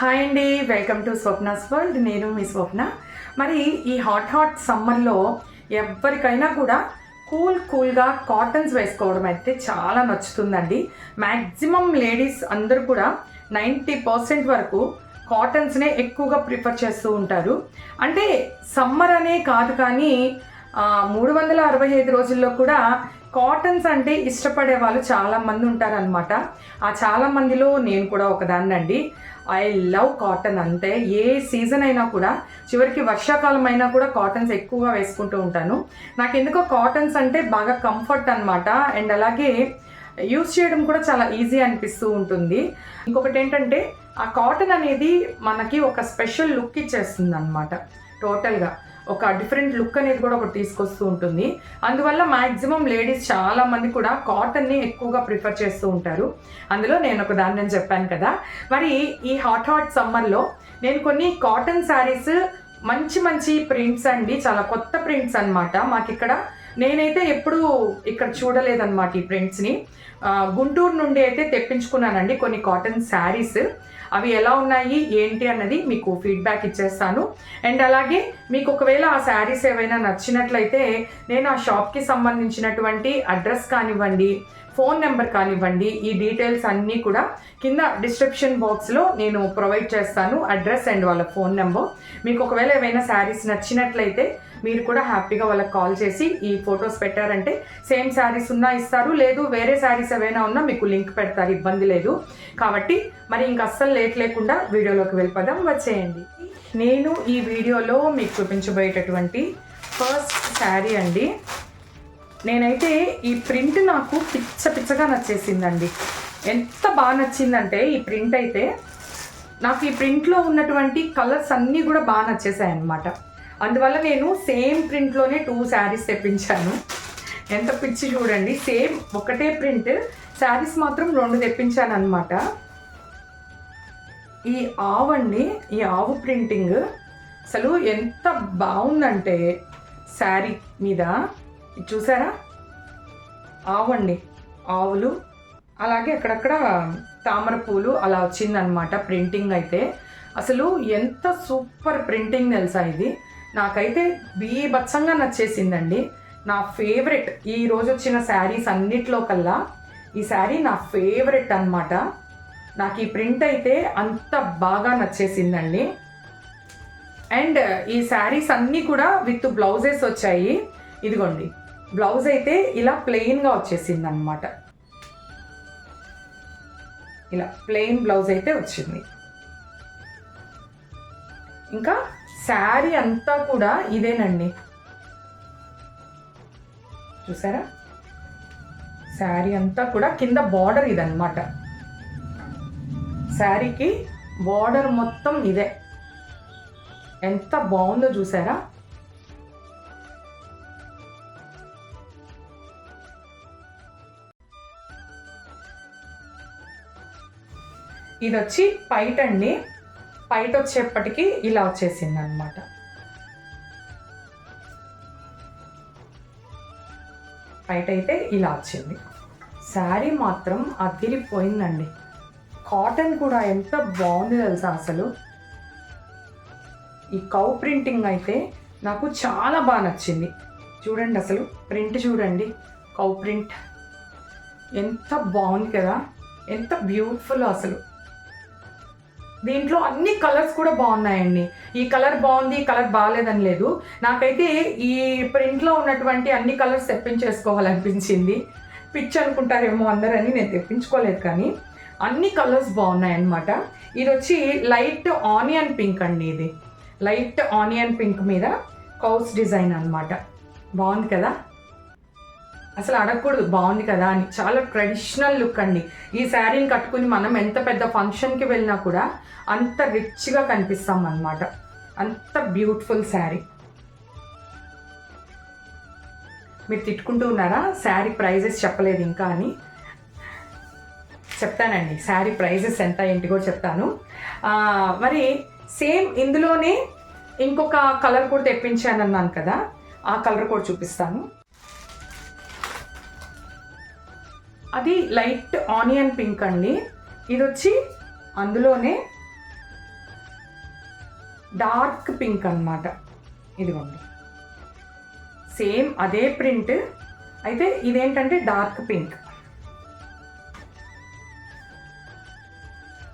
Hi అండి welcome to Swapna's world. నేను మీ స్వప్న. మరి ఈ హాట్ హాట్ సమ్మర్లో ఎవరికైనా కూడా కూల్ కూల్గా కాటన్స్ వేసుకోవడం అయితే చాలా నచ్చుతుందండి. మ్యాక్సిమం లేడీస్ అందరూ కూడా నైంటీ పర్సెంట్ వరకు కాటన్స్నే ఎక్కువగా ప్రిఫర్ చేస్తూ ఉంటారు. అంటే సమ్మర్ అనే కాదు కానీ మూడు వందల అరవై ఐదు రోజుల్లో కూడా కాటన్స్ అంటే ఇష్టపడే వాళ్ళు చాలా మంది ఉంటారనమాట ఆ చాలా మందిలో నేను కూడా ఒకదాన్నండి. ఐ లవ్ కాటన్ అంతే. ఏ సీజన్ అయినా కూడా చివరికి వర్షాకాలం అయినా కూడా కాటన్స్ ఎక్కువగా వేసుకుంటూ ఉంటాను. నాకు ఎందుకో కాటన్స్ అంటే బాగా కంఫర్ట్ అనమాట అండ్ అలాగే యూస్ చేయడం కూడా చాలా ఈజీ అనిపిస్తూ ఉంటుంది. ఇంకొకటి ఏంటంటే ఆ కాటన్ అనేది మనకి ఒక స్పెషల్ లుక్ ఇచ్చేస్తుంది అనమాట టోటల్గా ఒక డిఫరెంట్ లుక్ అనేది కూడా ఒకటి తీసుకొస్తూ ఉంటుంది. అందువల్ల మ్యాక్సిమం లేడీస్ చాలా మంది కూడా కాటన్ని ఎక్కువగా ప్రిఫర్ చేస్తూ ఉంటారు. అందులో నేను ఒక దాన్ని నేను చెప్పాను కదా. మరి ఈ హాట్ హాట్ సమ్మర్లో నేను కొన్ని కాటన్ శారీస్ మంచి మంచి ప్రింట్స్ అండి చాలా కొత్త ప్రింట్స్ అనమాట మాకు ఇక్కడ నేనైతే ఎప్పుడూ ఇక్కడ చూడలేదన్నమాట ఈ ప్రింట్స్ని గుంటూరు నుండి అయితే తెప్పించుకున్నానండి కొన్ని కాటన్ శారీస్ అవి ఎలా ఉన్నాయి ఏంటి అన్నది మీకు ఫీడ్బ్యాక్ ఇచ్చేస్తాను. అండ్ అలాగే మీకు ఒకవేళ ఆ శారీస్ ఏవైనా నచ్చినట్లయితే నేను ఆ షాప్కి సంబంధించినటువంటి అడ్రస్ కానివ్వండి ఫోన్ నెంబర్ కానివ్వండి ఈ డీటెయిల్స్ అన్నీ కూడా కింద డిస్క్రిప్షన్ బాక్స్లో నేను ప్రొవైడ్ చేస్తాను అడ్రస్ అండ్ వాళ్ళ ఫోన్ నెంబర్. మీకు ఒకవేళ ఏవైనా శారీస్ నచ్చినట్లయితే మీరు కూడా హ్యాపీగా వాళ్ళకి కాల్ చేసి ఈ ఫొటోస్ పెట్టారంటే సేమ్ శారీస్ ఉన్నా ఇస్తారు లేదు వేరే శారీస్ ఏవైనా ఉన్నా మీకు లింక్ పెడతారు ఇబ్బంది లేదు. కాబట్టి మరి ఇంక అస్సలు లేట్ లేకుండా వీడియోలోకి వెళ్ళిపోదాం వచ్చేయండి. నేను ఈ వీడియోలో మీకు చూపించబోయేటటువంటి ఫస్ట్ శారీ అండి. నేనైతే ఈ ప్రింట్ నాకు పిచ్చ పిచ్చగా నచ్చేసిందండి. ఎంత బాగా నచ్చిందంటే ఈ ప్రింట్ అయితే నాకు ఈ ప్రింట్లో ఉన్నటువంటి కలర్స్ అన్నీ కూడా బాగా నచ్చేసాయి అన్నమాట అందువల్ల నేను సేమ్ ప్రింట్లోనే టూ శారీస్ తెప్పించాను. ఎంత పిచ్చి చూడండి. సేమ్ ఒకటే ప్రింట్ శారీస్ మాత్రం రెండు తెప్పించాను అనమాట ఈ ఆవు అండి ఈ ఆవు ప్రింటింగ్ అసలు ఎంత బాగుందంటే శారీ మీద. చూసారా? ఆవు అండి ఆవులు అలాగే అక్కడక్కడ తామర పూలు అలా వచ్చిందనమాట ప్రింటింగ్ అయితే. అసలు ఎంత సూపర్ ప్రింటింగ్ తెలుసా ఇది? నాకైతే బీభత్సంగా నచ్చేసిందండి. నా ఫేవరెట్ ఈ రోజు వచ్చిన శారీస్ అన్నిట్లో కల్లా ఈ శారీ నా ఫేవరెట్ అన్నమాట. నాకు ఈ ప్రింట్ అయితే అంత బాగా నచ్చేసిందండి. అండ్ ఈ శారీస్ అన్నీ కూడా విత్ బ్లౌజెస్ వచ్చాయి. ఇదిగోండి బ్లౌజ్ అయితే ఇలా ప్లెయిన్గా వచ్చేసింది అనమాట ఇలా ప్లెయిన్ బ్లౌజ్ అయితే వచ్చింది. ఇంకా శారీ అంతా కూడా ఇదేనండి. చూసారా? శారీ అంతా కూడా కింద బార్డర్ ఇదన్నమాట. శారీకి బార్డర్ మొత్తం ఇదే. ఎంత బాగుందో చూసారా? ఇది వచ్చి పైట అండి. పైట వచ్చేప్పటికి ఇలా వచ్చేసింది అనమాట పైట అయితే ఇలా వచ్చింది. శారీ మాత్రం అదిరిపోయిందండి. కాటన్ కూడా ఎంత బాగుంది తెలుసా అసలు. ఈ కౌ ప్రింటింగ్ అయితే నాకు చాలా బాగా నచ్చింది. చూడండి అసలు ప్రింట్ చూడండి. Cow print. ఎంత బాగుంది కదా. ఎంత బ్యూటిఫుల్ అసలు. దీంట్లో అన్ని కలర్స్ కూడా బాగున్నాయండి. ఈ కలర్ బాగుంది ఈ కలర్ బాగాలేదని లేదు. నాకైతే ఈ ప్రింట్లో ఉన్నటువంటి అన్ని కలర్స్ తెప్పించేసుకోవాలనిపించింది. పిచ్ అనుకుంటారేమో అందరని నేను తెప్పించుకోలేదు కానీ అన్ని కలర్స్ బాగున్నాయి అన్నమాట ఇది వచ్చి లైట్ ఆనియన్ పింక్ అండి ఇది. లైట్ ఆనియన్ పింక్ మీద కౌస్ డిజైన్ అన్నమాట. బాగుంది కదా? అసలు అడగకూడదు బాగుంది కదా అని. చాలా ట్రెడిషనల్ లుక్ అండి. ఈ శారీని కట్టుకుని మనం ఎంత పెద్ద ఫంక్షన్కి వెళ్ళినా కూడా అంత రిచ్గా కనిపిస్తాం అన్నమాట. అంత బ్యూటిఫుల్ శారీ మీరు తిట్టుకుంటూ ఉన్నారా? శారీ ప్రైజెస్ చెప్పలేదు ఇంకా అని? చెప్తానండి. శారీ ప్రైజెస్ ఎంత ఏంటి కూడా చెప్తాను మరి సేమ్ ఇందులోనే ఇంకొక కలర్ కూడా తెప్పించాను అన్నాను కదా. ఆ కలర్ కూడా చూపిస్తాను. అది లైట్ ఆనియన్ పింక్ అండి. ఇది వచ్చి అందులోనే డార్క్ పింక్ అన్నమాట. ఇదిగోండి. సేమ్ అదే ప్రింట్. అయితే ఇదేంటంటే డార్క్ పింక్.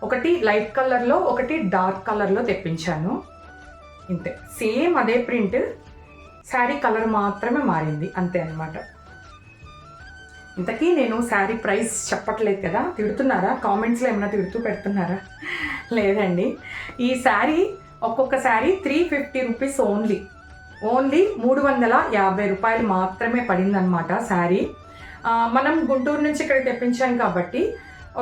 ఒకటి లైట్ కలర్లో ఒకటి డార్క్ కలర్లో తెప్పించాను. ఇంతే. సేమ్ అదే ప్రింట్. శారీ కలర్ మాత్రమే మారింది. అంతే అనమాట ఇంతకీ నేను శారీ ప్రైస్ చెప్పట్లేదు కదా తిడుతున్నారా? కామెంట్స్లో ఏమైనా తిడుతూ పెడుతున్నారా? లేదండి. ఈ శారీ ఒక్కొక్క sari three fifty rupees only only మూడు వందల యాభై రూపాయలు మాత్రమే పడిందనమాట శారీ. మనం గుంటూరు నుంచి ఇక్కడ తెప్పించాం కాబట్టి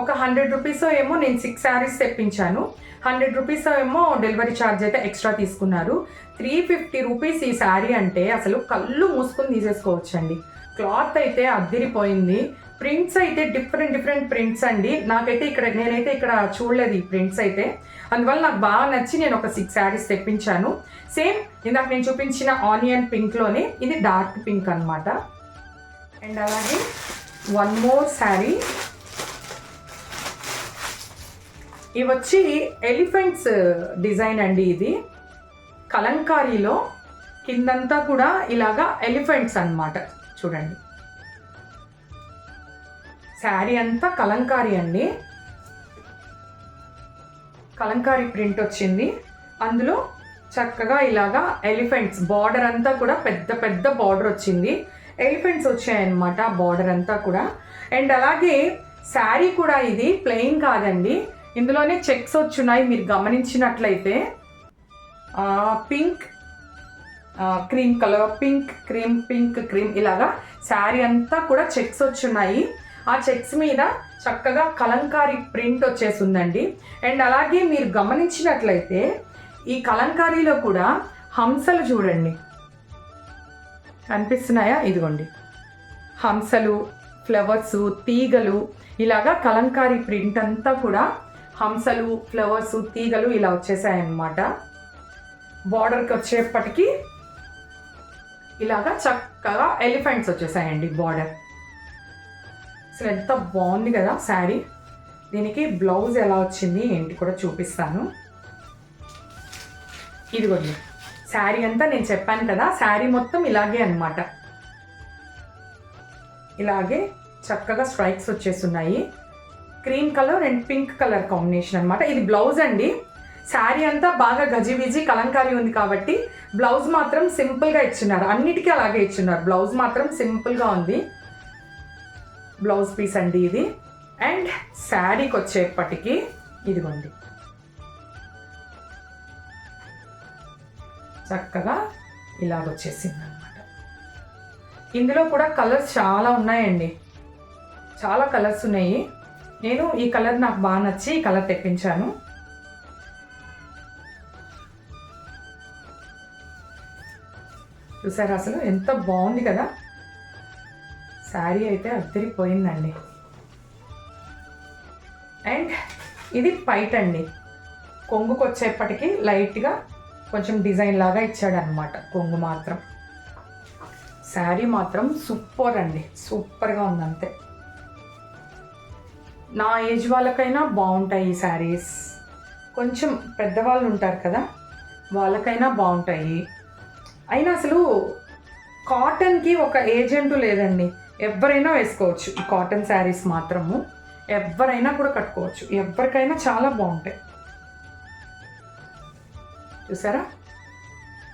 ఒక హండ్రెడ్ రూపీస్ ఏమో నేను సిక్స్ శారీస్ తెప్పించాను. హండ్రెడ్ రూపీస్ ఏమో డెలివరీ ఛార్జ్ అయితే ఎక్స్ట్రా తీసుకున్నారు. త్రీ ఫిఫ్టీ రూపీస్ ఈ శారీ అంటే అసలు కళ్ళు మూసుకొని తీసేసుకోవచ్చండి. క్లాత్ అయితే అద్దిరిపోయింది. ప్రింట్స్ అయితే డిఫరెంట్ డిఫరెంట్ ప్రింట్స్ అండి. నాకైతే ఇక్కడ నేనైతే ఇక్కడ చూడలేదు ఈ ప్రింట్స్ అయితే. అందువల్ల నాకు బాగా నచ్చి నేను ఒక సిక్స్ శారీస్ తెప్పించాను. సేమ్ ఇందాక నేను చూపించిన ఆనియన్ పింక్లోనే ఇది డార్క్ పింక్ అన్నమాట. అండ్ అలాగే వన్ మోర్ శారీ. ఇవి వచ్చి ఎలిఫెంట్స్ డిజైన్ అండి ఇది. కలంకారీలో కిందంతా కూడా ఇలాగా ఎలిఫెంట్స్ అన్నమాట. చూడండి. శారీ అంతా కలంకారీ అండి. కలంకారీ ప్రింట్ వచ్చింది. అందులో చక్కగా ఇలాగా ఎలిఫెంట్స్ బార్డర్ అంతా కూడా పెద్ద పెద్ద బార్డర్ వచ్చింది. ఎలిఫెంట్స్ వచ్చాయన్నమాట బార్డర్ అంతా కూడా. అండ్ అలాగే శారీ కూడా ఇది ప్లెయిన్ కాదండి. ఇందులోనే చెక్స్ వచ్చున్నాయి మీరు గమనించినట్లయితే. Pink cream colour pink cream pink cream ఇలాగా శారీ అంతా కూడా చెక్స్ వచ్చున్నాయి. ఆ చెక్స్ మీద చక్కగా కలంకారీ ప్రింట్ వచ్చేసిందండి అండ్ అలాగే మీరు గమనించినట్లయితే ఈ కలంకారీలో కూడా హంసలు చూడండి. కనిపిస్తున్నాయా? ఇదిగోండి. హంసలు ఫ్లవర్స్ తీగలు ఇలాగా కలంకారీ ప్రింట్ అంతా కూడా హంసలు ఫ్లవర్స్ తీగలు ఇలా వచ్చేసాయన్నమాట. బార్డర్కి వచ్చేప్పటికీ ఇలాగా చక్కగా ఎలిఫెంట్స్ వచ్చేసాయండి బార్డర్ అసలు ఎంత బాగుంది కదా శారీ. దీనికి బ్లౌజ్ ఎలా వచ్చింది ఏంటి కూడా చూపిస్తాను. ఇదిగోండి. శారీ అంతా నేను చెప్పాను కదా శారీ మొత్తం ఇలాగే అన్నమాట. ఇలాగే చక్కగా స్ట్రైక్స్ వచ్చేస్తున్నాయి. Cream colour and pink colour combination అనమాట ఇది బ్లౌజ్ అండి. శారీ అంతా బాగా గజిబిజి కలంకారీ ఉంది కాబట్టి బ్లౌజ్ మాత్రం సింపుల్గా ఇచ్చినారు. అన్నిటికీ అలాగే ఇచ్చినారు. బ్లౌజ్ మాత్రం సింపుల్గా ఉంది. బ్లౌజ్ పీస్ అండి ఇది. అండ్ శారీకి వచ్చేప్పటికి ఇదిగోండి. చక్కగా ఇలాగొచ్చేసింది అనమాట ఇందులో కూడా కలర్స్ చాలా ఉన్నాయండి. చాలా కలర్స్ ఉన్నాయి. నేను ఈ కలర్ నాకు బాగా నచ్చి ఈ కలర్ తెప్పించాను. చూసారు అసలు? ఎంత బాగుంది కదా? శారీ అయితే అద్దరిపోయిందండి. అండ్ ఇది పైట్ అండి. కొంగుకు వచ్చేప్పటికి లైట్గా కొంచెం డిజైన్ లాగా ఇచ్చాడనమాట కొంగు మాత్రం. శారీ మాత్రం సూపర్ అండి. సూపర్గా ఉంది అంతే నా ఏజ్ వాళ్ళకైనా బాగుంటాయి ఈ శారీస్. కొంచెం పెద్దవాళ్ళు ఉంటారు కదా వాళ్ళకైనా బాగుంటాయి. అయినా అసలు కాటన్కి ఒక ఏజెంటు లేదండి. ఎవరైనా వేసుకోవచ్చు. ఈ కాటన్ శారీస్ మాత్రము ఎవరైనా కూడా కట్టుకోవచ్చు. ఎవరికైనా చాలా బాగుంటాయి. చూసారా?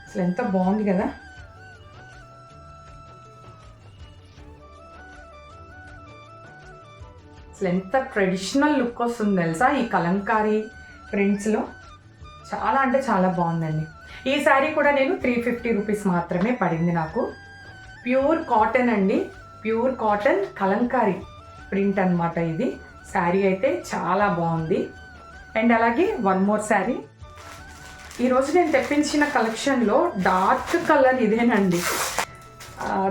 అసలు ఎంత బాగుంది కదా? అసలు ఎంత ట్రెడిషనల్ లుక్ వస్తుంది తెలుసా? ఈ కలంకారీ ప్రింట్స్లో. చాలా అంటే చాలా బాగుందండి. ఈ శారీ కూడా నేను త్రీ ఫిఫ్టీ రూపీస్ మాత్రమే పడింది నాకు. ప్యూర్ కాటన్ అండి. ప్యూర్ కాటన్ కలంకారీ ప్రింట్ అనమాట ఇది. శారీ అయితే చాలా బాగుంది. అండ్ అలాగే వన్ మోర్ శారీ. ఈరోజు నేను తెప్పించిన కలెక్షన్లో డార్క్ కలర్ ఇదేనండి.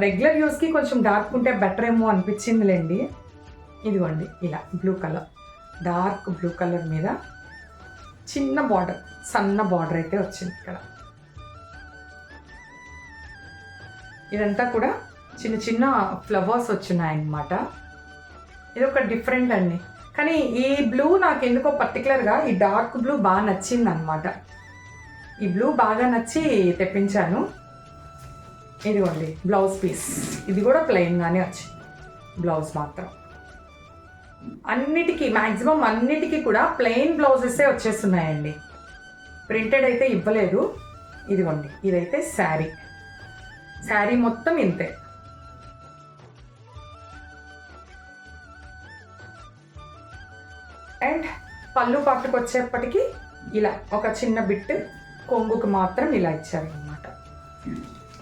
రెగ్యులర్ యూస్కి కొంచెం డార్క్ ఉంటే బెటర్ ఏమో అనిపించిందిలేండి. ఇదిగోండి ఇలా blue colour dark blue colour మీద చిన్న బార్డర్ సన్న బార్డర్ అయితే వచ్చింది ఇక్కడ. ఇదంతా కూడా చిన్న చిన్న ఫ్లవర్స్ వచ్చినాయన్నమాట. ఇది ఒక డిఫరెంట్ అండి. కానీ ఈ బ్లూ నాకు ఎందుకో పర్టికులర్గా ఈ డార్క్ బ్లూ బాగా నచ్చింది అనమాట ఈ బ్లూ బాగా నచ్చి తెప్పించాను. ఇదిగోండి బ్లౌజ్ పీస్. ఇది కూడా ప్లెయిన్గానే వచ్చింది బ్లౌజ్ మాత్రం. అన్నిటికీ మ్యాక్సిమం అన్నిటికీ కూడా ప్లెయిన్ బ్లౌజెసే వచ్చేస్తున్నాయండి. ప్రింటెడ్ అయితే ఇవ్వలేదు. ఇదిగోండి ఇదైతే శారీ. శారీ మొత్తం ఇంతే. అండ్ పళ్ళు పట్టుకు వచ్చేప్పటికి ఇలా ఒక చిన్న బిట్ కొంగుకు మాత్రం ఇలా ఇచ్చారనమాట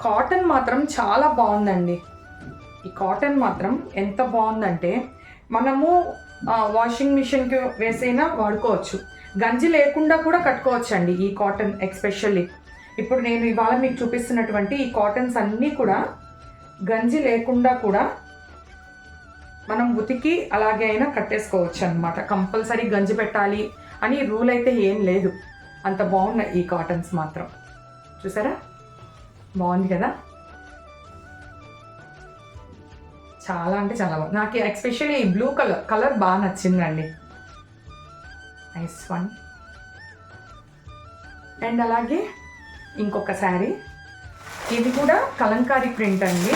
కాటన్ మాత్రం చాలా బాగుందండి. ఈ కాటన్ మాత్రం ఎంత బాగుందంటే మనము వాషింగ్ మిషన్కి వేసైనా వాడుకోవచ్చు. గంజి లేకుండా కూడా కట్టుకోవచ్చు అండి ఈ కాటన్ ఎక్స్పెషల్లీ. ఇప్పుడు నేను ఇవాళ మీకు చూపిస్తున్నటువంటి ఈ కాటన్స్ అన్నీ కూడా గంజి లేకుండా కూడా మనం ఉతికి అలాగే అయినా కట్టేసుకోవచ్చు అనమాట కంపల్సరీ గంజి పెట్టాలి అని రూల్ అయితే ఏం లేదు. అంత బాగున్నాయి ఈ కాటన్స్ మాత్రం. చూసారా? బాగుంది కదా? చాలా అంటే చాలా బాగుంది. నాకు ఎక్స్పెషల్లీ ఈ బ్లూ కలర్ కలర్ బాగా నచ్చిందండి. Nice one. అండ్ అలాగే ఇంకొక శారీ ఇది కూడా కలంకారీ ప్రింట్ అండి.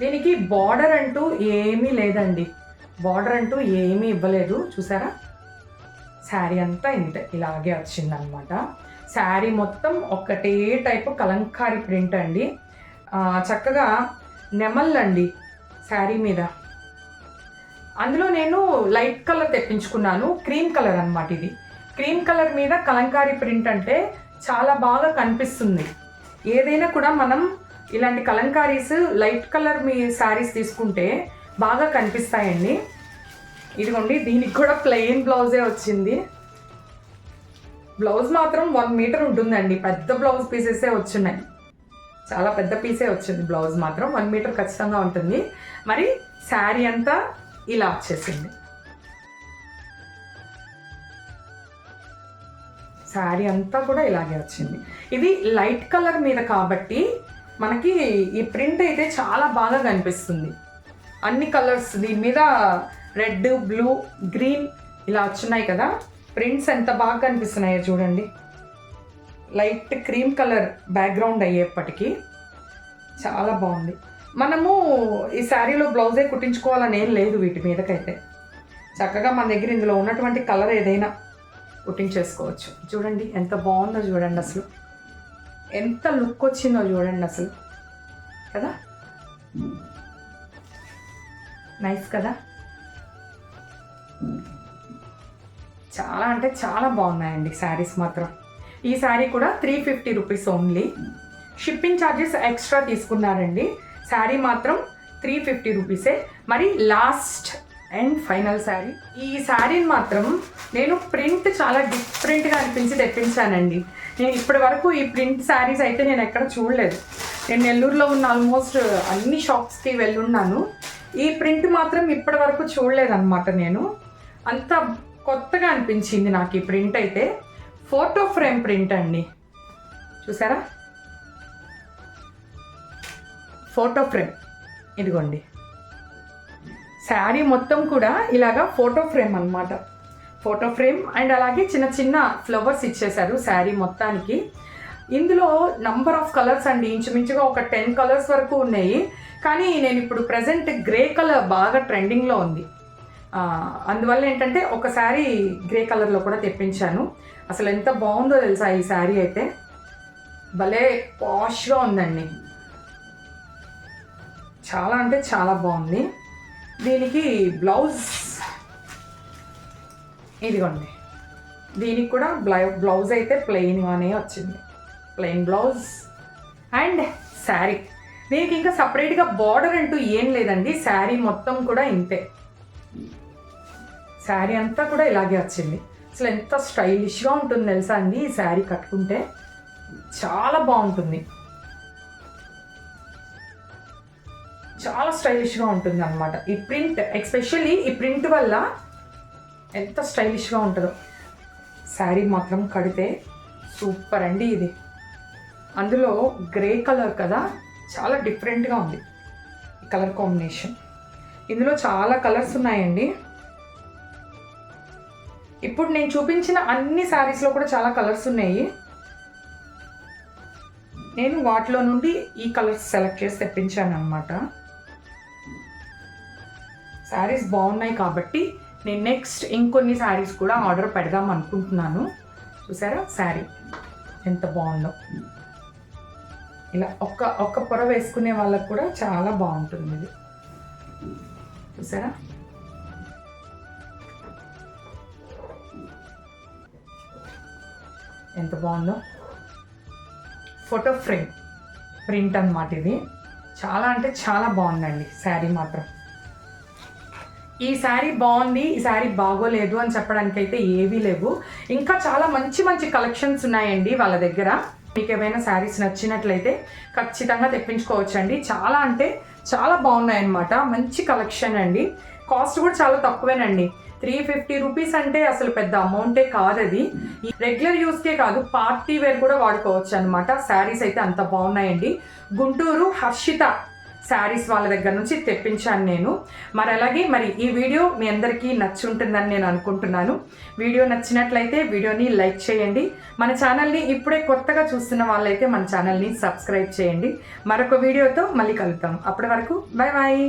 దీనికి బార్డర్ అంటూ ఏమీ లేదండి. బార్డర్ అంటూ ఏమీ ఇవ్వలేదు. చూసారా? శారీ అంతా ఇంత ఇలాగే వచ్చిందనమాట శారీ మొత్తం ఒకటే టైపు కలంకారీ ప్రింట్ అండి. చక్కగా నెమళ్ళండి శారీ మీద. అందులో నేను లైట్ కలర్ తెప్పించుకున్నాను. క్రీమ్ కలర్ అనమాట ఇది. క్రీమ్ కలర్ మీద కలంకారీ ప్రింట్ అంటే చాలా బాగా కనిపిస్తుంది. ఏదైనా కూడా మనం ఇలాంటి కలంకారీస్ లైట్ కలర్ మీ శారీస్ తీసుకుంటే బాగా కనిపిస్తాయండి. ఇదిగోండి దీనికి కూడా ప్లెయిన్ బ్లౌజే వచ్చింది. బ్లౌజ్ మాత్రం వన్ మీటర్ ఉంటుందండి. పెద్ద బ్లౌజ్ పీసెసే వచ్చున్నాయి చాలా పెద్ద పీసే వచ్చింది బ్లౌజ్ మాత్రం. వన్ మీటర్ ఖచ్చితంగా ఉంటుంది. మరి శారీ అంతా ఇలా వచ్చేసింది. శారీ అంతా కూడా ఇలాగే వచ్చింది. ఇది లైట్ కలర్ మీద కాబట్టి మనకి ఈ ప్రింట్ అయితే చాలా బాగా కనిపిస్తుంది. అన్ని కలర్స్ దీని మీద రెడ్ బ్లూ గ్రీన్ ఇలా వచ్చినాయి కదా. ప్రింట్స్ ఎంత బాగా కనిపిస్తున్నాయో చూడండి. లైట్ క్రీమ్ కలర్ బ్యాక్గ్రౌండ్ అయ్యేప్పటికీ చాలా బాగుంది. మనము ఈ శారీలో బ్లౌజే కుట్టించుకోవాలని ఏం లేదు వీటి మీదకైతే. చక్కగా మన దగ్గర ఇందులో ఉన్నటువంటి కలర్ ఏదైనా కుట్టించేసుకోవచ్చు చూడండి ఎంత బాగుందో చూడండి అసలు. ఎంత లుక్ వచ్చిందో చూడండి అసలు. కదా? నైస్ కదా? చాలా అంటే చాలా బాగున్నాయండి శారీస్ మాత్రం. ఈ శారీ కూడా three fifty rupees only shipping charges extra తీసుకున్నారండి. శారీ మాత్రం త్రీ ఫిఫ్టీ రూపీసే మరి లాస్ట్ అండ్ ఫైనల్ శారీ. ఈ శారీని మాత్రం నేను ప్రింట్ చాలా డిఫరెంట్గా అనిపించి తెప్పించానండి. నేను ఇప్పటి వరకు ఈ ప్రింట్ శారీస్ అయితే నేను ఎక్కడ చూడలేదు. నేను నెల్లూరులో ఉన్న ఆల్మోస్ట్ అన్ని షాప్స్కి వెళ్ళున్నాను. ఈ ప్రింట్ మాత్రం ఇప్పటి వరకు చూడలేదన్నమాట నేను. అంత కొత్తగా అనిపించింది నాకు ఈ ప్రింట్ అయితే. ఫోటో ఫ్రేమ్ ప్రింట్ అండి. చూసారా? Photo frame. ఇదిగోండి. శారీ మొత్తం కూడా ఇలాగా ఫోటో ఫ్రేమ్ అన్నమాట. ఫోటో ఫ్రేమ్ అండ్ అలాగే చిన్న చిన్న ఫ్లవర్స్ ఇచ్చేశారు శారీ మొత్తానికి. ఇందులో నంబర్ ఆఫ్ కలర్స్ అండి. ఇంచుమించుగా ఒక టెన్ కలర్స్ వరకు ఉన్నాయి. కానీ నేను ఇప్పుడు ప్రజెంట్ గ్రే కలర్ బాగా ట్రెండింగ్లో ఉంది. అందువల్ల ఏంటంటే ఒక శారీ గ్రే కలర్లో కూడా తెప్పించాను. అసలు ఎంత బాగుందో తెలుసా ఈ శారీ అయితే. భలే పాష్గా ఉందండి. చాలా అంటే చాలా బాగుంది. దీనికి బ్లౌజ్ ఇదిగోండి. దీనికి కూడా బ్లౌ బ్లౌజ్ అయితే ప్లెయిన్గానే వచ్చింది. Plain blouse and sari. దీనికి ఇంకా సపరేట్గా బార్డర్ అంటూ ఏం లేదండి. శారీ మొత్తం కూడా ఇంతే. శారీ అంతా కూడా ఇలాగే వచ్చింది. అసలు ఎంత స్టైలిష్గా ఉంటుంది తెలుసా అండి ఈ శారీ కట్టుకుంటే? చాలా బాగుంటుంది. చాలా స్టైలిష్గా ఉంటుంది అనమాట ఈ ప్రింట్ ఎక్స్పెషల్లీ ఈ ప్రింట్ వల్ల ఎంత స్టైలిష్గా ఉంటుందో. శారీ మాత్రం కడితే సూపర్ అండి ఇది. అందులో గ్రే కలర్ కదా చాలా డిఫరెంట్గా ఉంది కలర్ కాంబినేషన్ ఇందులో చాలా కలర్స్ ఉన్నాయండి. ఇప్పుడు నేను చూపించిన అన్ని శారీస్లో కూడా చాలా కలర్స్ ఉన్నాయి. నేను వాటిలో నుండి ఈ కలర్స్ సెలెక్ట్ చేసి తెప్పించాను అనమాట శారీస్ బాగున్నాయి కాబట్టి నేను నెక్స్ట్ ఇంకొన్ని శారీస్ కూడా ఆర్డర్ పెడదాం అనుకుంటున్నాను. చూసారా? శారీ ఎంత బాగుందో. ఇలా ఒక్క ఒక్క పొర వేసుకునే వాళ్ళకు కూడా చాలా బాగుంటుంది ఇది. చూసారా? ఎంత బాగుందో. ఫోటో ఫ్రేమ్ ప్రింట్ అన్నమాట ఇది. చాలా అంటే చాలా బాగుందండి శారీ మాత్రం. ఈ శారీ బాగుంది ఈ శారీ బాగోలేదు అని చెప్పడానికి అయితే ఏవీ లేవు. ఇంకా చాలా మంచి మంచి కలెక్షన్స్ ఉన్నాయండి వాళ్ళ దగ్గర. మీకు ఏమైనా శారీస్ నచ్చినట్లయితే ఖచ్చితంగా తెప్పించుకోవచ్చండి. చాలా అంటే చాలా బాగున్నాయన్నమాట. మంచి కలెక్షన్ అండి. కాస్ట్ కూడా చాలా తక్కువేనండి. త్రీ ఫిఫ్టీ రూపీస్ అంటే అసలు పెద్ద అమౌంటే కాదు అది రెగ్యులర్ యూస్కే కాదు పార్టీ వేర్ కూడా వాడుకోవచ్చు అనమాట శారీస్ అయితే అంత బాగున్నాయండి. గుంటూరు హర్షిత శారీస్ వాళ్ళ దగ్గర నుంచి తెప్పించాను నేను. మరి అలాగే మరి ఈ వీడియో మీ అందరికీ నచ్చి ఉంటుందని నేను అనుకుంటున్నాను. వీడియో నచ్చినట్లయితే వీడియోని లైక్ చేయండి. మన ఛానల్ని ఇప్పుడే కొత్తగా చూస్తున్న వాళ్ళైతే మన ఛానల్ని సబ్స్క్రైబ్ చేయండి. మరొక వీడియోతో మళ్ళీ కలుద్దాం. అప్పటి వరకు బాయ్ బాయ్.